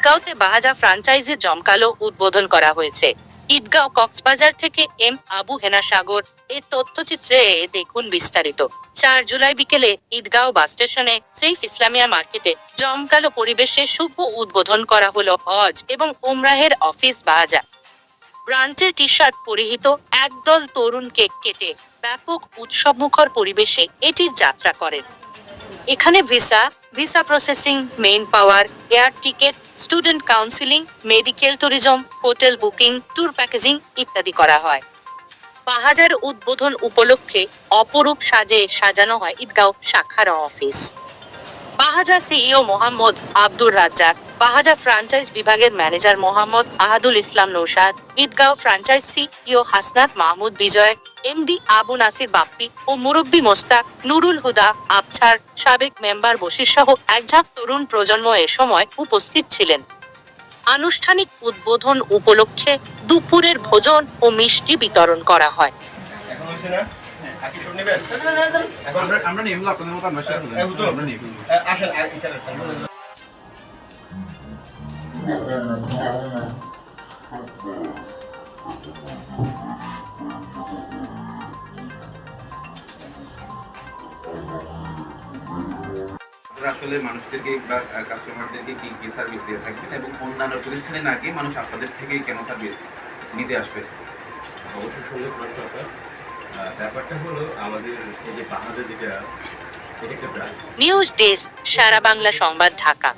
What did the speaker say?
ঈদগাঁওতে বাহাজা ফ্রাঞ্চাইজির জমকালো উদ্বোধন করা হয়েছে। ঈদগাঁও কক্সবাজার থেকে এম আবু হেনা সাগর এর তথ্যচিত্রে দেখুন বিস্তারিত। চার জুলাই বিকেলে ঈদগাঁও বাস স্টেশনে সেইফ ইসলামিয়া মার্কেটে জমকালো পরিবেশে শুভ উদ্বোধন করা হলো হজ এবং উমরাহের অফিস বাহাজা। ব্রাঞ্চের টি শার্ট পরিহিত একদল তরুণ কেক কেটে ব্যাপক উৎসবমুখর পরিবেশে এটির যাত্রা করেন। এখানে visa visa processing, manpower, air ticket, student counselling, medical tourism, hotel booking, tour packaging ইত্যাদি করা হয়। বাহাজার উদ্বোধন উপলক্ষে অপরূপ সাজে সাজানো হয় ঈদগাঁও শাখার office. Bahaja CEO Mohammad Abdur Razzak, Bahaja franchise বিভাগের manager Mohammad Ahadul Islam Naushad, Eidgaon franchise CEO Hasnat Mahmud Bijoy MD Abu Nasir Bappi ও মুরব্বী মোস্তাক নুরুল হুদা আবছার সাবেক মেম্বার বশির সহ একঝাঁক তরুণ প্রজন্ম এ সময় উপস্থিত ছিলেন। আনুষ্ঠানিক উদ্বোধন উপলক্ষে দুপুরের ভোজন ও মিষ্টি বিতরণ করা হয়। এখন আমরা আপনারা আসলে মানুষদেরকে বা কাস্টমারদেরকে কি কি সার্ভিস দিয়ে থাকবেন এবং অন্যান্য প্রতিষ্ঠানে না গিয়ে মানুষ আপনাদের থেকেই কেন সার্ভিস নিতে আসবে? অবশ্যই সুন্দর প্রশ্ন আপনার। ব্যাপারটা হলো আমাদের এই যে বাহাজা যেটা এটা একটা নিউজ ডেস্ক সারা বাংলা সংবাদ ঢাকা।